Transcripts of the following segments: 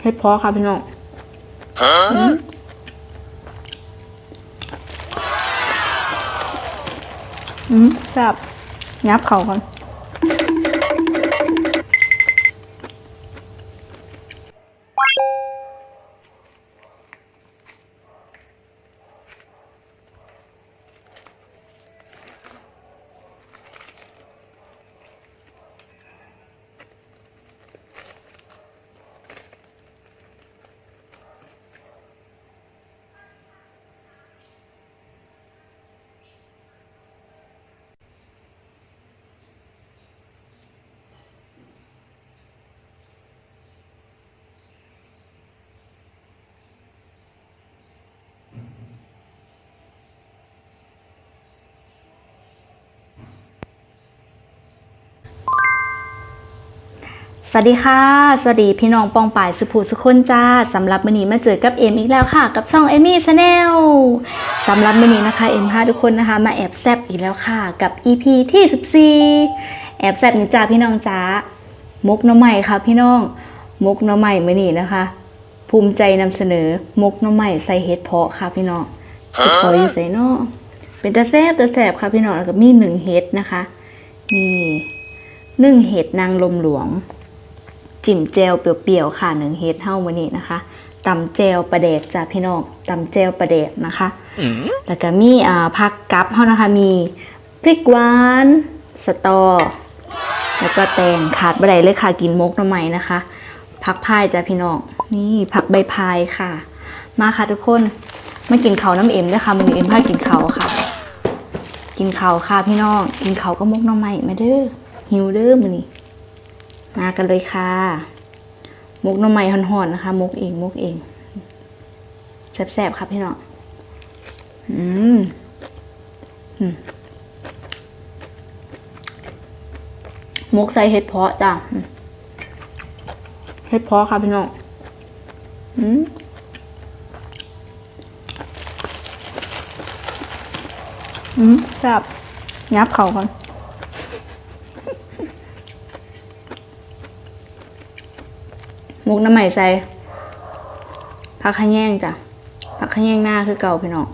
เฮ็ดเพอค่ะพี่น้องอืมอืมแซ่บยับเข่าก่อน สวัสดีค่ะ สวัสดีพี่น้องปองป่ายสุภูสุคนจ้าสำหรับมื้อนี้มาเจอกับเอ็มอีกแล้วค่ะ กับช่องเอมี่ชาแนลสำหรับมื้อนี้นะคะเอ็มพาทุกคนนะคะ มาแอบแซบอีกแล้วค่ะ กับ EP ที่14แอบแซบนี่จ้าพี่น้องจ้ามกน้ำใหม่ค่ะ พี่น้องมกน้ำใหม่มื้อนี้นะคะ ภูมิใจนำเสนอมกน้ำใหม่ใส่เห็ดเพาะค่ะ พี่น้องเห็ดเพาะอยู่ใส่เนาะเป็นตาแซบตาแซบค่ะพี่น้องแล้วก็มีหนึ่งเห็ดนะคะนี่หนึ่งเห็ดนางลมหลวง จิ้มแจวเปรี้ยวๆค่ะหนึ่งเฮ็ดเฮ้าวันนี้นะคะตำแจวปลาแดกจ้าพี่น้องตำแจวปลาแดกนะคะแล้วก็มีอ่าผักกับเฮานะคะมีพริกหวานสตอ แล้วก็แตงขาดบ่ได้เลยค่ะกินมกหน่อไม้นะคะผักพายจ้าพี่น้องนี่ผักใบพายค่ะ มาค่ะทุกคนมากินเขาวน้ำเอ็มนะคะมื้อนี้เอ็มพากินเขาวค่ะ กินเขาวค่ะพี่น้องกินเขาวก็มกหน่อไม้มาเด้อหิวเด้อมื้อนี้ มากันเลยค่ะมุกน้ำไม้ห่อนๆนะคะมุกเองมุกเองแซ่บๆครับพี่น้องอืมอืมมุกใส่เห็ดเพาะจ้ะเห็ดเพาะค่ะพี่น้องอืมอืมแซ่บยับเข่าก่อน มุกน้ำใหม่ใส่ผักขะแยงจ้ะผักขะแยงหน้าคือเก่าพี่น้อง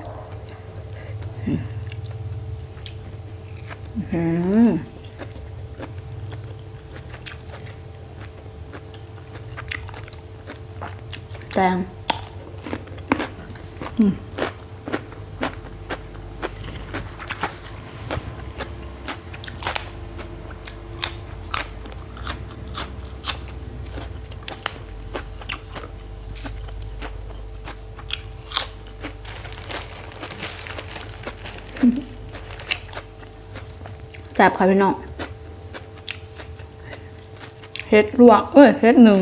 แตงอืม แซ่บค่ะพี่น้องเฮ็ดลวก เอ้ยเฮ็ดหนึ่ง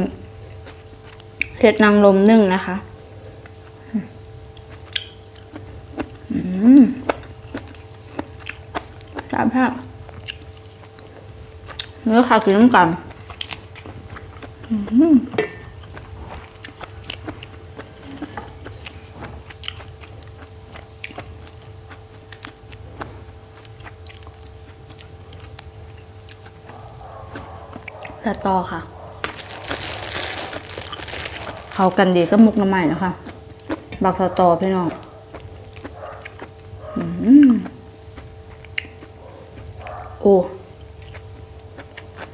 เฮ็ดนางลมนึ่งนะคะอืมแซ่บแซ่บเนื้อค่ะกินน้ำกันอืม สตอค่ะ เขากันดีก็มุกน้ำใหม่นะคะ บักสตอพี่น้องอืมโอ้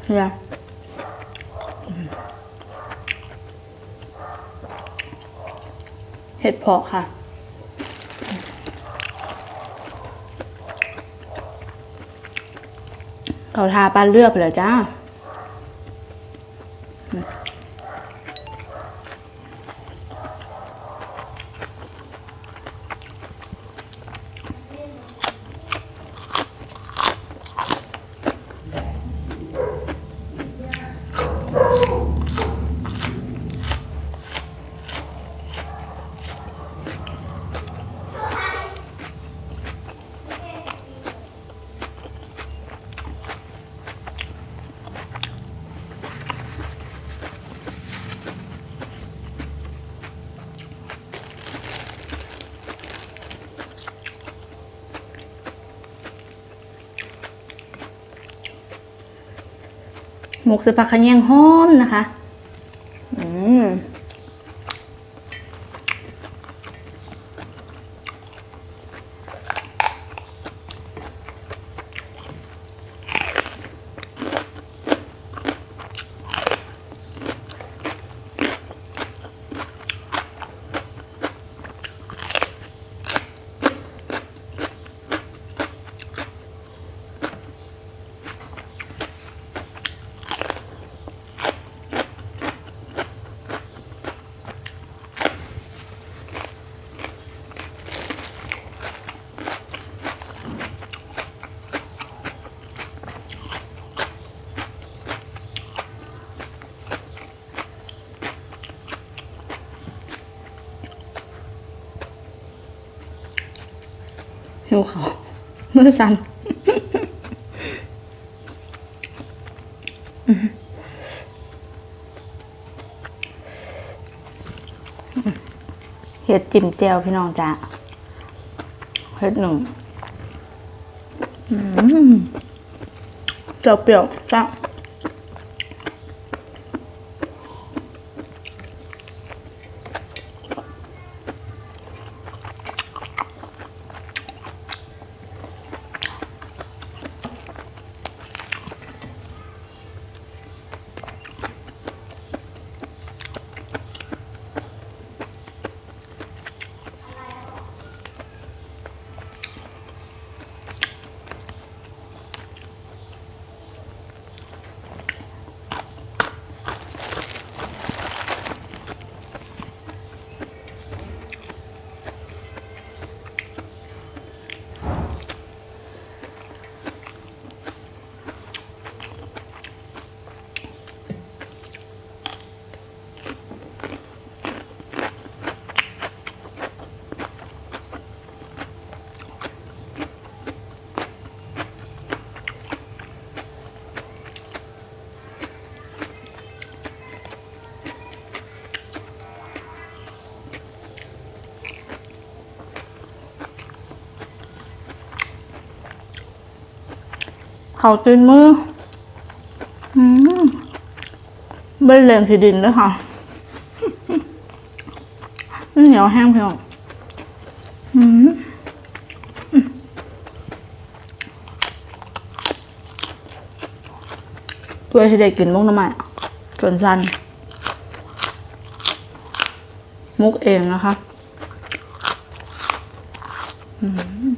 เฮียเห็ดเพาะค่ะเขาทาปลาเลือกเลยจ้า หมกคือผักขะแยงหอมนะคะ อืม หิวเขามือสั่นเห็ดจิ้มเจ่วพี่น้องจ้าเห็ดหนึ่งเจ้าเปรี้ยวจ้า เขาตีนมืออืมไม่แรงที่ดินด้วยค่ะเหนียวแห้งเพียงอืมตัวสิได้กินมุกน้ำใหม่ส่วนสัน มุกเองนะคะ อืม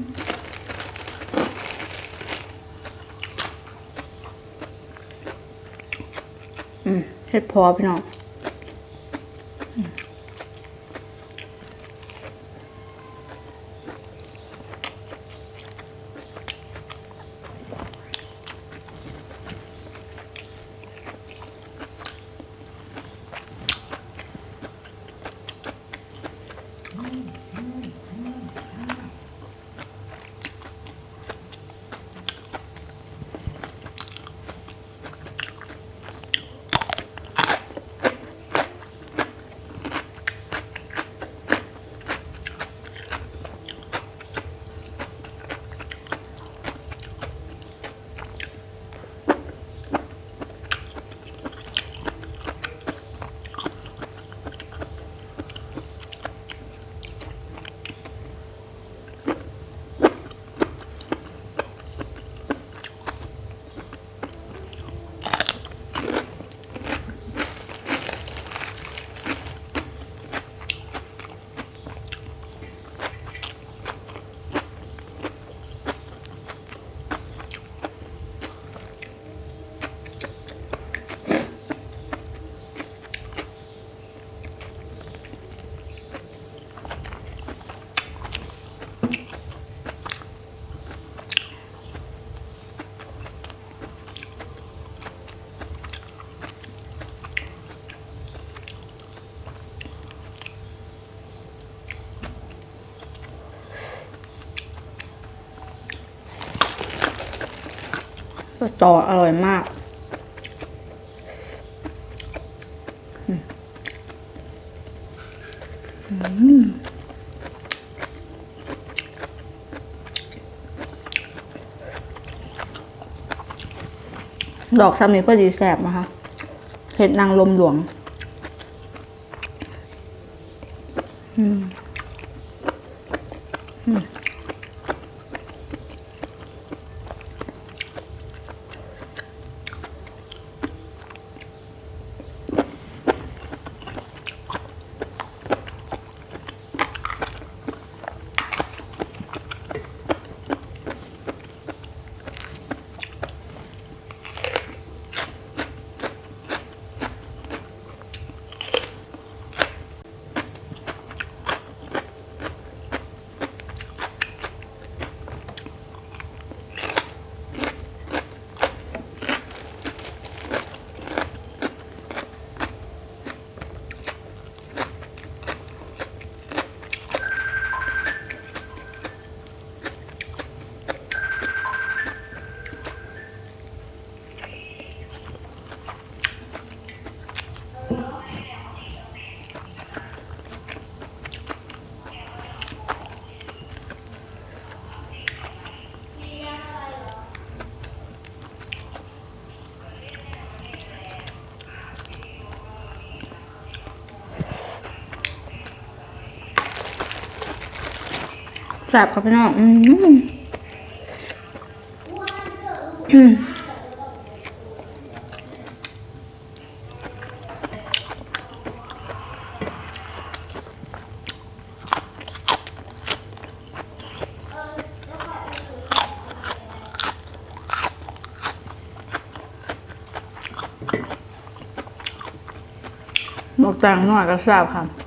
เฮ็ด พอพี่น้อง ต่ออร่อยมาก ดอกซ้ำนี้พอดีแสบนะคะ เห็ดนางลมหลวง อืม แซ่บครับพี่น้องอืมบอกแตงหน่อยก็แซ่บค่ะ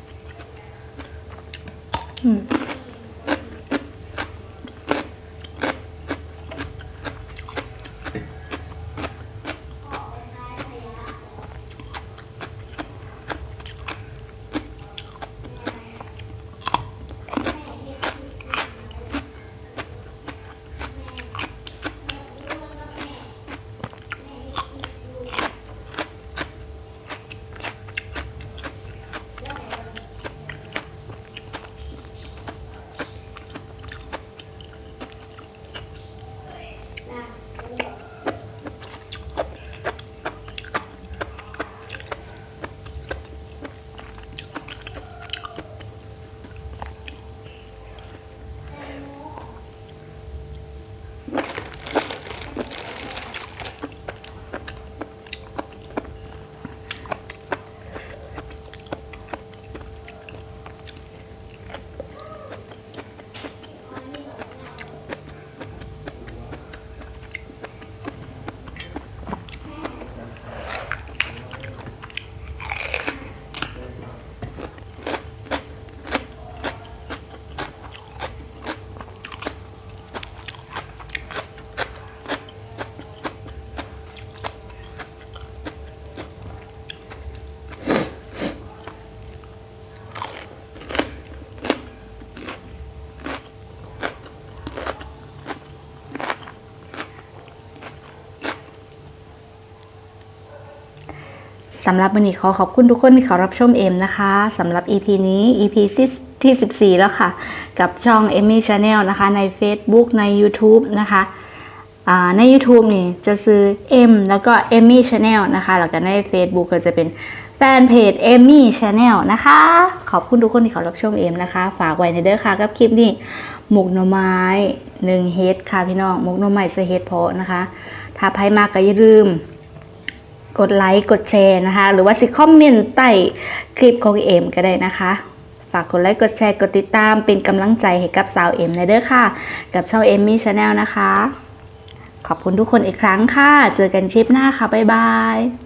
สำหรับวันนี้ขอขอบคุณทุกคนที่เขารับชมเอ็มนะคะสำหรับ EP นี้ EP ที่ 14 แล้วค่ะ กับช่อง Emmy Channel นะคะ ใน Facebook ใน YouTube นะคะใน YouTube นี่จะซื้อ M แล้วก็ Emmy Channel นะคะแล้วก็ใน Facebook ก็จะเป็นแฟนเพจ Emmy Channel นะคะ ขอบคุณทุกคนที่เขารับชมเอ็มนะคะ ฝากไว้ในเด้อค่ะกับคลิปนี้หมกหน่อไม้หนึ่งเฮดค่ะพี่น้องหมกหน่อไม้เสเฮดเพาะนะคะ ถ้าใครมากก็อย่าลืม กดไลค์กดแชร์นะคะ หรือว่าสิคอมเมนต์ใต้คลิปของเอ็มก็ได้นะคะ ฝากกดไลค์กดแชร์กดติดตามเป็นกำลังใจให้กับสาวเอ็มในเด้อค่ะ กับช่องเอมมี่ชาแนลนะคะ ขอบคุณทุกคนอีกครั้งค่ะ เจอกันคลิปหน้าค่ะ บ๊ายบาย